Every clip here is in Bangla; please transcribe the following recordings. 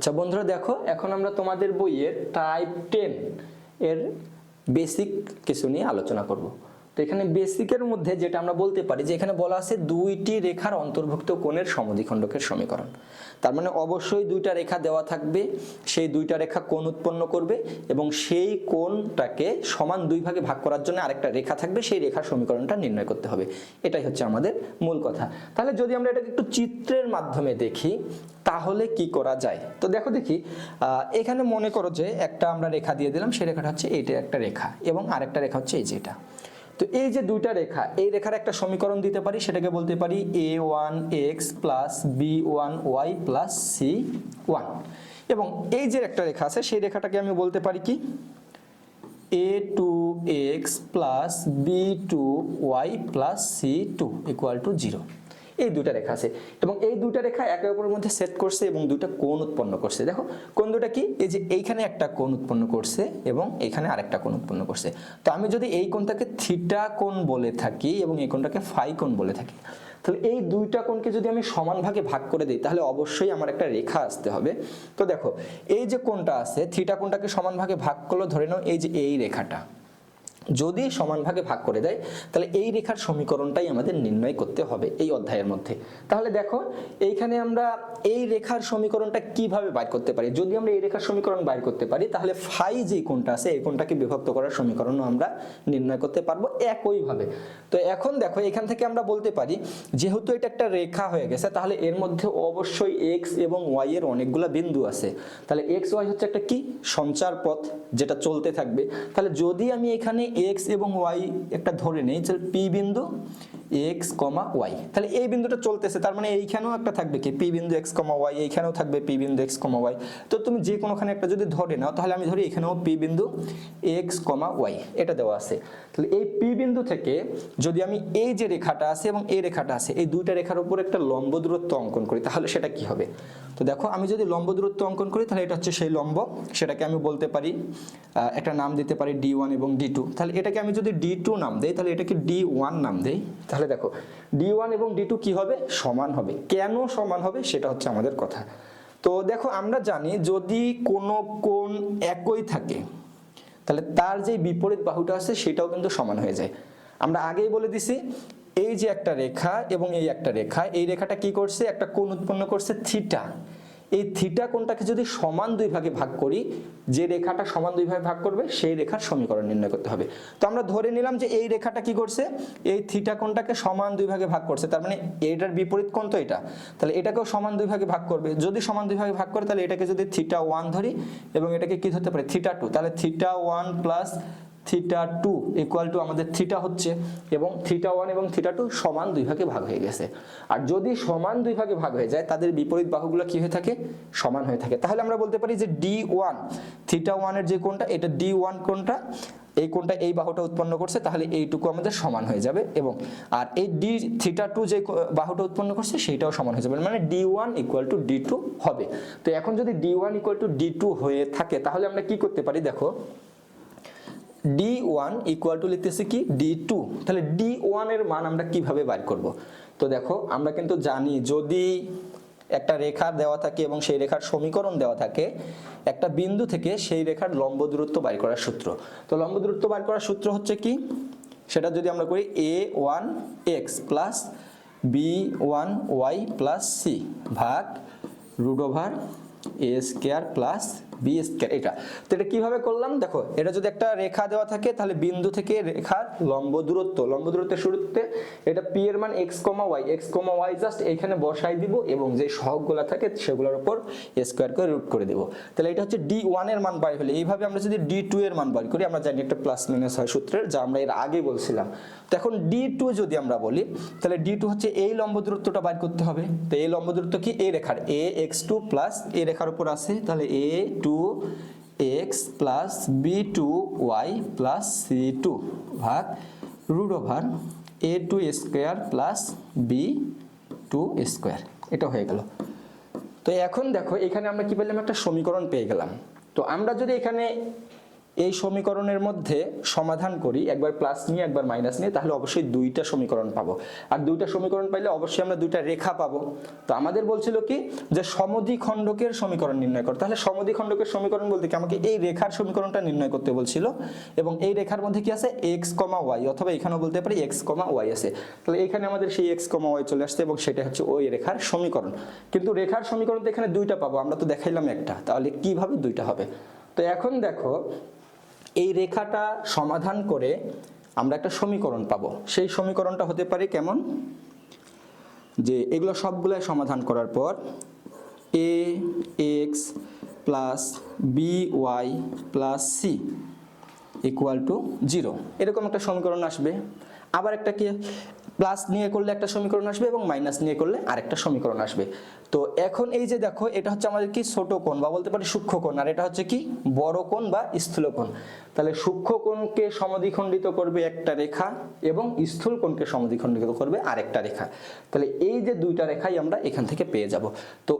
আচ্ছা বন্ধুরা দেখো, এখন আমরা তোমাদের বইয়ের টাইপ টেন এর বেসিক কিছু নিয়ে আলোচনা করব। এখানে বেসিকের মধ্যে যেটা আমরা বলতে পারি যে এখানে বলা আছে দুইটি রেখার অন্তর্ভুক্ত কোণের সমদ্বিখণ্ডকের সমীকরণ। তার মানে অবশ্যই দুইটা রেখা দেওয়া থাকবে, সেই দুইটা রেখা কোণ উৎপন্ন করবে এবং সেই কোণটাকে সমান দুই ভাগে ভাগ করার জন্য আরেকটা রেখা থাকবে, সেই রেখার সমীকরণটা নির্ণয় করতে হবে। এটাই হচ্ছে আমাদের মূল কথা। তাহলে যদি আমরা এটাকে একটু চিত্রের মাধ্যমে দেখি, তাহলে কি করা যায়? তো দেখো দেখি এখানে মনে করো যে একটা আমরা রেখা দিয়ে দিলাম সেই রেখাটা হচ্ছে এইটা একটা রেখা এবং আরেকটা রেখা হচ্ছে এই যে এটা। তো এই যে দুইটা রেখা, এই রেখার একটা সমীকরণ দিতে পারি, সেটাকে বলতে পারি A one X plus B one Y plus C one এবং এই যে একটা রেখা আছে, সেই রেখাটাকে আমি বলতে পারি কি? A two X plus B two Y plus C two equal to zero এই দুইটা রেখা আছে। এবং এই দুইটা রেখা একে অপরের মধ্যে সেট করছে এবং দুইটা কোণ উৎপন্ন করছে। দেখো কোন দুটা কি? এই যে এইখানে একটা কোণ উৎপন্ন করছে এবং এখানে আরেকটা কোণ উৎপন্ন করছে। তো আমি যদি এই কোণটাকে থিটা কোণ বলে থাকি এবং এই কোণটাকে ফাই কোণ বলে থাকি, তাহলে এই দুইটা কোণকে যদি আমি সমান ভাগে ভাগ করে দিই, তাহলে অবশ্যই আমার একটা রেখা আসতে হবে। তো দেখো, এই যে কোণটা আছে থিটা কোণটাকে সমান ভাগে ভাগ করল, ধরে নাও এই যে এই রেখাটা। যদি সমান ভাগে ভাগ করে দেয়, তাহলে এই রেখার সমীকরণটাই আমাদের নির্ণয় করতে হবে এই অধ্যায়ের মধ্যে। তাহলে দেখো, এইখানে আমরা এই রেখার সমীকরণটা কীভাবে বাইর করতে পারি? যদি আমরা এই রেখার সমীকরণ বাইর করতে পারি, তাহলে ফাই যে কোণটা আছে, এই কোণটাকে বিভক্ত করার সমীকরণও আমরা নির্ণয় করতে পারব একইভাবে। তো এখন দেখো, এখান থেকে আমরা বলতে পারি, যেহেতু এটা একটা রেখা হয়ে গেছে, তাহলে এর মধ্যে অবশ্যই এক্স এবং ওয়াই এর অনেকগুলো বিন্দু আছে। তাহলে এক্স ওয়াই হচ্ছে একটা কি? সঞ্চার পথ যেটা চলতে থাকবে। তাহলে যদি আমি এখানে এক্স এবং ওয়াই একটা ধরে নেই তাহলে পি বিন্দু এক্স কমা ওয়াই তাহলে এই বিন্দুটা চলতেছে, তার মানে এইখানেও একটা থাকবে কি? পি বিন্দু এক্স কমা ওয়াই এইখানেও থাকবে পি বিন্দু এক্স কমা ওয়াই তো তুমি যে কোনোখানে একটা যদি ধরে নাও, তাহলে আমি ধরি এখানেও পি বিন্দু এক্স কমা ওয়াই এটা দেওয়া আছে। তাহলে এই পি বিন্দু থেকে যদি আমি এই যে রেখাটা আছে এবং এই রেখাটা আছে, এই দুইটা রেখার উপর একটা লম্ব দূরত্ব অঙ্কন করি, তাহলে সেটা কি হবে? তো দেখো, আমি যদি লম্ব দূরত্ব অঙ্কন করি, তাহলে এটা হচ্ছে সেই লম্ব, সেটাকে আমি বলতে পারি একটা নাম দিতে পারি ডি ওয়ান এবং ডি টু তাহলে এটাকে আমি যদি ডি টু নাম দেই, তাহলে এটাকে ডি ওয়ান নাম দেই, তাহলে দেখো ডি ওয়ান এবং ডি টু কি হবে? সমান হবে। কেন সমান হবে? সেটা হচ্ছে আমাদের কথা। তো দেখো, আমরা জানি যদি কোনো কোণ একই থাকে, তাহলে তার যে বিপরীত বাহুটা আছে, সেটাও কিন্তু সমান হয়ে যায়। আমরা আগেই বলে দিছি, এই যে একটা রেখা এবং এই একটা রেখা, এই রেখাটা কি করছে? একটা কোণ উৎপন্ন করছে, থিটা। এই থিটা কোণটাকে যদি সমান দুই ভাগে ভাগ করি, যে রেখাটা সমান দুই ভাগে ভাগ করবে, সেই রেখার সমীকরণ নির্ণয় করতে হবে। তো আমরা ধরে নিলাম যে এই রেখাটা কি করছে? এই থিটা কোণটাকে সমান দুই ভাগে ভাগ করছে। তার মানে এটার বিপরীত কোণ তো এটা। তাহলে এটাকেও সমান দুই ভাগে ভাগ করবে। যদি সমান দুই ভাগে ভাগ করে, তাহলে এটাকে যদি থিটা ওয়ান ধরি, এবং এটাকে কি ধরতে পারে? থিটা টু তাহলে theta one plus theta two equal to আমাদের থিটা হচ্ছে এবং থিটা ওয়ান এবং থিটা টু সমান দুই ভাগে ভাগ হয়ে গেছে। আর যদি সমান দুই ভাগে ভাগ হয়ে যায়, তাদের বিপরীত বাহুগুলো কি হয়ে থাকে? সমান হয়ে থাকে। তাহলে আমরা বলতে পারি যে ডি ওয়ান থিটা ওয়ানের যে কোনটা এটা ডি ওয়ান কোনটা এই কোনটা এই বাহুটা উৎপন্ন করছে, তাহলে এইটুকু আমাদের সমান হয়ে যাবে এবং আর এই ডি থিটা টু যে বাহুটা উৎপন্ন করছে, সেইটাও সমান হয়ে যাবে। মানে D one equal to D two হবে। তো এখন যদি D one equal to D two হয়ে থাকে, তাহলে আমরা কি করতে পারি? দেখো ডি ওয়ান ইকুয়াল টু লিখতেছি কি? ডি টু তাহলে ডি ওয়ানের মান আমরা কীভাবে বার করব? তো দেখো, আমরা কিন্তু জানি যদি একটা রেখা দেওয়া থাকে এবং সেই রেখার সমীকরণ দেওয়া থাকে, একটা বিন্দু থেকে সেই রেখার লম্ব দূরত্ব বাইর করার সূত্র। তো লম্ব দূরত্ব বাইর করার সূত্র হচ্ছে কি? সেটা যদি আমরা করি A one X plus B one Y plus C ভাগ root over A square plus B square এটা। তো এটা কীভাবে করলাম? দেখো, এটা যদি একটা রেখা দেওয়া থাকে, তাহলে বিন্দু থেকে রেখার লম্ব দূরত্ব, লম্ব দূরত্বের শুরুতে এটা পি এর মান X comma Y X comma Y just এখানে বসাই দিব এবং যে সহগগুলো থাকে সেগুলোর উপর স্কোয়ার করে রুট করে দেবো। তাহলে এটা হচ্ছে ডি ওয়ানের মান বার হলে, এইভাবে আমরা যদি ডি টু এর মান বার করি, আমরা জানি একটা প্লাস মাইনাস হয় সূত্রের, যা আমরা এর আগে বলছিলাম। তো এখন ডি টু যদি আমরা বলি, তাহলে ডি টু হচ্ছে এই লম্ব দূরত্বটা বার করতে হবে। তো এই লম্ব দূরত্ব কি? এই রেখার এ এক্স টু প্লাস এই রেখার উপর আছে। তাহলে A two X plus B two Y plus C two ভাগ root over A two square plus B two square এটা হয়ে গেল। তো এখন দেখো, এখানে আমরা কি পেলাম? একটা সমীকরণ পেয়ে গেলাম। তো আমরা যদি এখানে এই সমীকরণের মধ্যে সমাধান করি, একবার প্লাস নিয়ে, একবার মাইনাস নিয়ে, তাহলে অবশ্যই দুইটা সমীকরণ পাবো। আর দুইটা সমীকরণ পাইলে অবশ্যই আমরা দুইটা রেখা পাবো। তো আমাদের বলছিল কি যে সমদ্বিখণ্ডকের সমীকরণ নির্ণয় করো। তাহলে সমদ্বিখণ্ডকের সমীকরণ বলতে কি? আমাকে এই রেখার সমীকরণটা নির্ণয় করতে বলছিল এবং এই রেখার মধ্যে কি আছে? এক্স কমা ওয়াই অথবা এখানেও বলতে পারি এক্স কমা ওয়াই আছে। তাহলে এখানে আমাদের সেই এক্স কমা ওয়াই চলে আসছে এবং সেটা হচ্ছে ওই রেখার সমীকরণ। কিন্তু রেখার সমীকরণ তো এখানে দুইটা পাবো, আমরা তো দেখাইলাম একটা। তাহলে কীভাবে দুইটা হবে? তো এখন দেখো এই রেখাটা সমাধান করে আমরা একটা সমীকরণ পাবো। সেই সমীকরণটা হতে পারে কেমন? যে এগুলো সবগুলাই সমাধান করার পর A, X plus B Y plus C equal to zero. এরকম একটা সমীকরণ আসবে। আবার একটা কি? প্লাস নিয়ে করলে একটা সমীকরণ আসবে এবং মাইনাস নিয়ে করলে আরেকটা সমীকরণ আসবে। তো এখন এই যে দেখো, এটা হচ্ছে আমাদের কি? ছোট কোণ বা বলতে পারি সূক্ষ্ম কোণ। আর এটা হচ্ছে কি? বড় কোণ বা স্থূল কোণ। তাহলে সূক্ষ্ম কোণকে সমদ্বিখণ্ডিত করবে একটা রেখা এবং স্থূল কোণকে সমদ্বিখণ্ডিত করবে আরেকটা রেখা। তাহলে এই যে দুইটা রেখাই আমরা এখান থেকে পেয়ে যাব। তো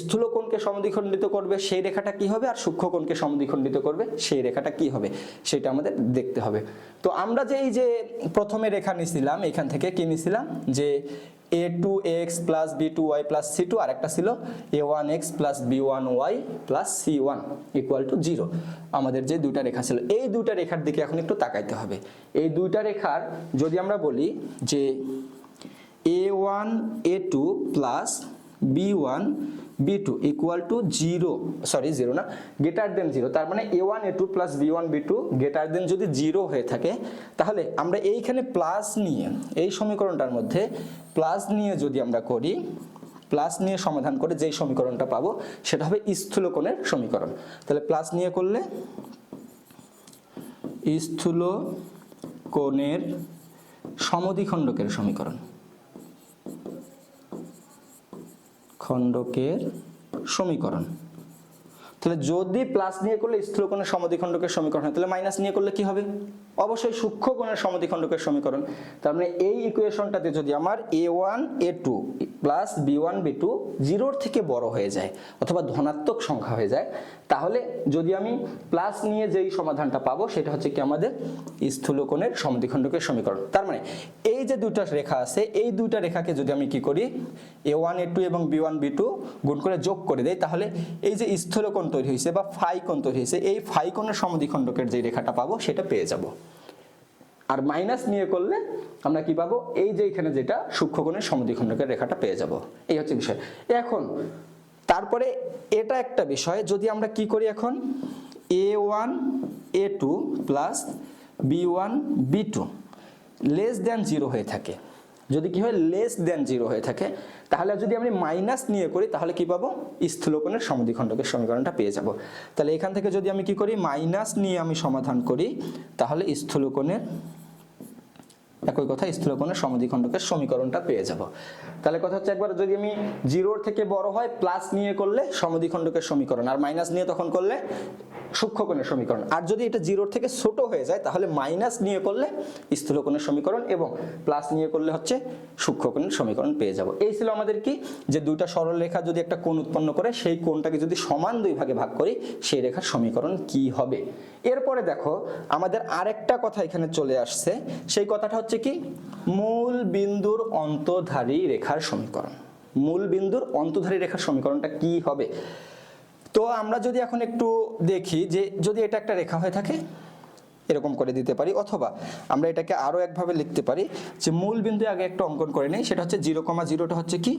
স্থূল কোণকে সমদ্বিখণ্ডিত করবে সেই রেখাটা কি হবে? আর সূক্ষ্ম কোণকে সমদ্বিখণ্ডিত করবে সেই রেখাটা কি হবে? সেটা আমাদের দেখতে হবে। তো আমরা যে এই যে প্রথমে রেখা নিছিলাম, এখান থেকে কি নিছিলাম? যে A two X plus B two Y plus C two আর একটা ছিল A one X plus B one Y plus C one equal to zero আমাদের যে দুইটা রেখা ছিল, এই দুইটা রেখার দিকে এখন একটু তাকাইতে হবে। এই দুইটা রেখার যদি আমরা বলি যে A one A two plus B one B two equal to zero sorry zero না গ্রেটার দেন জিরো তার মানে A one A two plus B one B two greater than যদি জিরো হয়ে থাকে, তাহলে আমরা এইখানে প্লাস নিয়ে, এই সমীকরণটার মধ্যে প্লাস নিয়ে যদি আমরা করি প্লাস নিয়ে সমাধান করে যেই সমীকরণটা পাবো, সেটা হবে স্থূল কোণের সমীকরণ। তাহলে প্লাস নিয়ে করলে স্থূল কোণের সমদ্বিখণ্ডকের সমীকরণ। খণ্ডকের সমীকরণ। তাহলে যদি প্লাস নিয়ে করলে স্থূলকোণের সমদ্বিখণ্ডকের সমীকরণ হয়, তাহলে মাইনাস নিয়ে করলে কি হবে? অবশ্যই সূক্ষ্ম কোণের সমদ্বিখণ্ডকের সমীকরণ। তার মানে এই ইকুয়েশনটাতে যদি আমার A one A two plus B one B two জিরোর থেকে বড় হয়ে যায় অথবা ধনাত্মক সংখ্যা হয়ে যায়, তাহলে যদি আমি প্লাস নিয়ে যেই সমাধানটা পাবো, সেটা হচ্ছে কি আমাদের স্থূলকোণের সমদ্বিখণ্ডকের সমীকরণ। তার মানে এই যে দুইটা রেখা আছে, এই দুইটা রেখাকে যদি আমি কি করি এ ওয়ান এ টু এবং বি ওয়ান বি টু গুণ করে যোগ করে দেই, তাহলে এই যে স্থূলকোণ তৈরি হয়েছে বা ফাই কোণ তৈরি হয়েছে, এই ফাই কোণের সমদ্বিখণ্ডকের যে রেখাটা পাবো সেটা পেয়ে যাব। আর মাইনাস নিয়ে করলে আমরা কি পাবো? এই যে এখানে যেটা সূক্ষ্মকোণের সমদ্বিখণ্ডকের রেখাটা পেয়ে যাব। এই হচ্ছে বিষয়। এখন, তারপরে এটা একটা বিষয়, যদি আমরা কি করি এখন? A one A two plus B one B two less than zero হয়ে থাকে। যদি কি হয় লেস দেন জিরো হয়ে থাকে, তাহলে যদি আমি মাইনাস নিয়ে করি, তাহলে কি পাবো? স্থূলকোণের সমদ্বিখণ্ডকের সমীকরণটা পেয়ে যাব। তাহলে এখান থেকে যদি আমি কি করি? মাইনাস নিয়ে আমি সমাধান করি, তাহলে স্থূলকোণের, একই কথা, স্থূলকোণের সমদ্বিখণ্ডকের সমীকরণটা পেয়ে যাব। তাহলে কথা হচ্ছে একবার যদি আমি জিরোর থেকে বড় হয় প্লাস নিয়ে করলে সমদ্বিখণ্ডকের সমীকরণ, আর মাইনাস নিয়ে তখন করলে সূক্ষ্মকোণের সমীকরণ। আর যদি এটা জিরোর থেকে ছোট হয়ে যায়, তাহলে মাইনাস নিয়ে করলে স্থূলকোণের সমীকরণ এবং প্লাস নিয়ে করলে হচ্ছে সূক্ষ্মকোণের সমীকরণ পেয়ে যাব। এই ছিল আমাদের কি? যে দুইটা সরল রেখা যদি একটা কোণ উৎপন্ন করে, সেই কোণটাকে যদি সমান দুই ভাগে ভাগ করি, সেই রেখার সমীকরণ কি হবে? এরপরে দেখো, আমাদের আরেকটা কথা এখানে চলে আসছে। সেই কথাটা হচ্ছে কি? মূল বিন্দুর অন্তধারী রেখার সমীকরণ। মূল বিন্দুর অন্তধারী রেখার সমীকরণটা কি হবে? তো আমরা যদি এখন একটু দেখি যে যদি এটা একটা রেখা হয়ে থাকে, এরকম করে দিতে পারি, অথবা আমরা এটাকে আরও একভাবে লিখতে পারি যে মূল বিন্দু আগে একটা অঙ্কন করে নেই, সেটা হচ্ছে জিরো কমা জিরোটা হচ্ছে কি?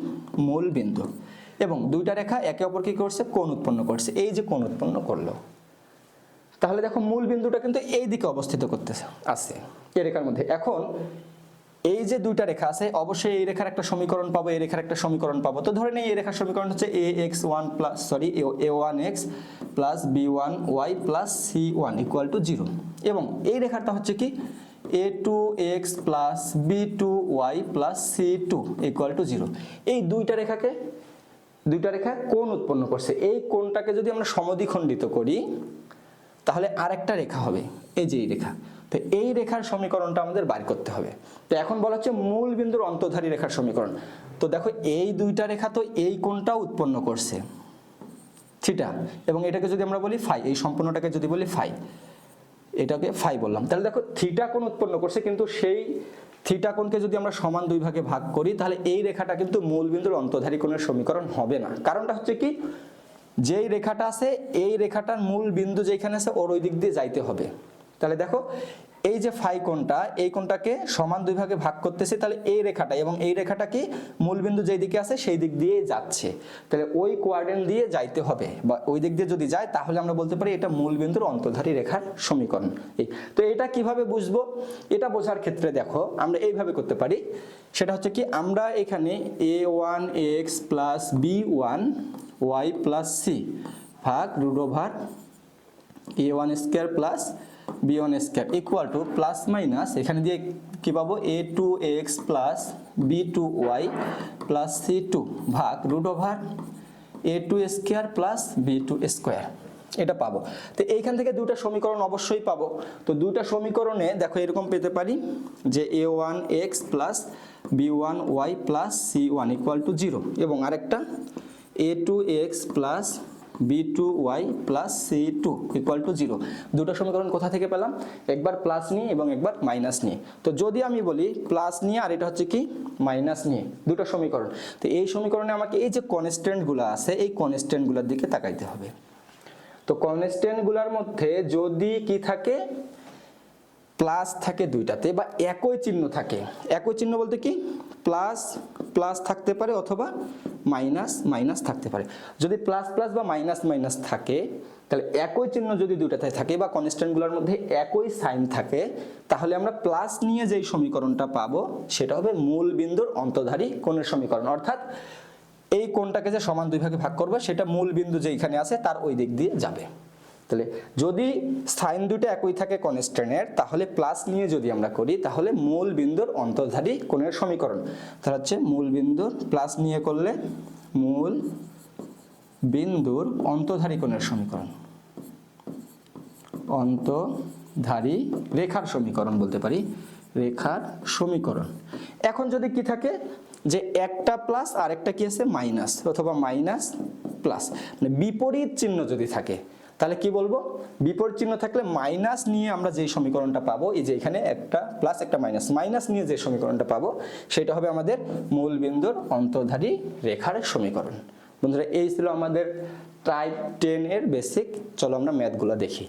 মূল বিন্দু। এবং দুইটা রেখা একে অপর কি করছে? কোন উৎপন্ন করছে। এই যে কোন উৎপন্ন করল। তাহলে দেখো মূল বিন্দুটা কিন্তু এই দিকে অবস্থিত করতেছে, আছে এ রেখার মধ্যে। এখন এই যে দুইটা রেখা আছে, অবশ্যই এই রেখার একটা সমীকরণ পাবো, এই রেখার একটা সমীকরণ পাবো। তো ধরে নেই, এই রেখার সমীকরণ হচ্ছে A X one plus sorry A one X plus B one Y plus C one equal to zero এবং এই রেখাটা হচ্ছে কি? A two X plus B two Y plus C two equal to zero এই দুইটা রেখাকে, দুইটা রেখা কোণ উৎপন্ন করছে? এই কোণটাকে যদি আমরা সমদ্বিখণ্ডিত করি, তাহলে আরেকটা রেখা হবে। এই যে এই রেখা। তো এই রেখার সমীকরণটা আমাদের বার করতে হবে। তো এখন বলা হচ্ছে মূল বিন্দুর অন্তধারী রেখার সমীকরণ। তো দেখো, এই দুইটা রেখা তো এই কোণটা উৎপন্ন করছে। থিটা। এবং এটাকে যদি আমরা বলি ফাই, এই সম্পূর্ণটাকে যদি বলি ফাই, এটাকে ফাই বললাম। তাহলে দেখো, থিটা কোণ উৎপন্ন করছে, কিন্তু সেই থিটা কোণকে যদি আমরা সমান দুই ভাগে ভাগ করি, তাহলে এই রেখাটা কিন্তু মূল বিন্দুর অন্তধারী কোণের সমীকরণ হবে না। কারণটা হচ্ছে কি, যেই রেখাটা আছে, এই রেখাটার মূল বিন্দু যেখানে আছে, ওর ওই দিক দিয়ে যাইতে হবে। তাহলে দেখো, এই যে ফাই কোণটা, এই কোণটাকে সমান দুই ভাগে ভাগ করতেছে, তাহলে এই রেখাটা, এবং এই রেখাটা কি মূল বিন্দু যেই দিকে আছে, সেই দিক দিয়ে যাচ্ছে। তাহলে ওই কোয়ার্ডেন দিয়ে যাইতে হবে, বা ওই দিক দিয়ে যদি যায়, তাহলে আমরা বলতে পারি এটা মূল বিন্দুর অন্তর্ধারী রেখার সমীকরণ। তো এটা কীভাবে বুঝব? এটা বোঝার ক্ষেত্রে দেখো, আমরা এইভাবে করতে পারি। সেটা হচ্ছে কি, আমরা এখানে A one X plus B one Y plus C ভাগ root over A one square plus B square equal to plus minus এখানে দিয়ে কি পাবো? A two X plus B two Y plus C two ভাগ root over A two square plus B two square এটা পাবো। তো এইখান থেকে দুটা সমীকরণ অবশ্যই পাবো। তো দুটা সমীকরণে দেখো এরকম পেতে পারি যে A one X plus B one Y plus C one equal to zero এবং আরেকটা A two X plus B two Y plus C two equal to zero দুটো সমীকরণ কোথা থেকে পেলাম? একবার প্লাস নিয়ে এবং একবার মাইনাস নিয়ে। তো যদি আমি বলি প্লাস নিয়ে, আর এটা হচ্ছে কি? মাইনাস নিয়ে। দুটো সমীকরণ। তো এই সমীকরণে আমাকে এই যে কনস্ট্যান্টগুলো আছে, এই কনস্ট্যান্টগুলোর দিকে তাকাইতে হবে। তো কনস্ট্যান্টগুলোর মধ্যে যদি কি থাকে? প্লাস থাকে দুইটাতে বা একই চিহ্ন থাকে। একই চিহ্ন বলতে কি? প্লাস প্লাস থাকতে পারে অথবা মাইনাস মাইনাস থাকতে পারে। যদি প্লাস প্লাস বা মাইনাস মাইনাস থাকে, তাহলে একই চিহ্ন যদি দুইটাতে থাকে বা কনস্ট্যান্টগুলোর মধ্যে একই সাইন থাকে, তাহলে আমরা প্লাস নিয়ে যেই সমীকরণটা পাবো, সেটা হবে মূল বিন্দুর অন্তধারী কোণের সমীকরণ। অর্থাৎ এই কোণটাকে যে সমান দুই ভাগে ভাগ করবে, সেটা মূল বিন্দু যেখানে আছে, তার ওই দিক দিয়ে যাবে। তাহলে যদি সাইন দুটো একই থাকে কনস্ট্যান্টের তাহলে প্লাস নিয়ে যদি আমরা করি, তাহলে মূল বিন্দুর অন্তর্ধারী কোণের সমীকরণ। তাহলে হচ্ছে মূল বিন্দুর প্লাস নিয়ে করলে মূল বিন্দুর অন্তর্ধারী কোণের সমীকরণ। অন্তধারী রেখার সমীকরণ বলতে পারি, রেখার সমীকরণ। এখন যদি কি থাকে, যে একটা প্লাস আর একটা কি আছে? মাইনাস অথবা মাইনাস প্লাস মানে বিপরীত চিহ্ন যদি থাকে তাহলে কি বলব? বিপরীত চিহ্ন থাকলে মাইনাস নিয়ে আমরা যে সমীকরণটা পাবো, এই যে এখানে একটা প্লাস একটা মাইনাস মাইনাস নিয়ে যে সমীকরণটা পাবো, সেটা হবে আমাদের মূল বিন্দুর অন্তর্ধারী রেখার সমীকরণ। বন্ধুরা, এই ছিল আমাদের টাইপ টেন এর বেসিক চলো আমরা ম্যাথগুলো দেখি।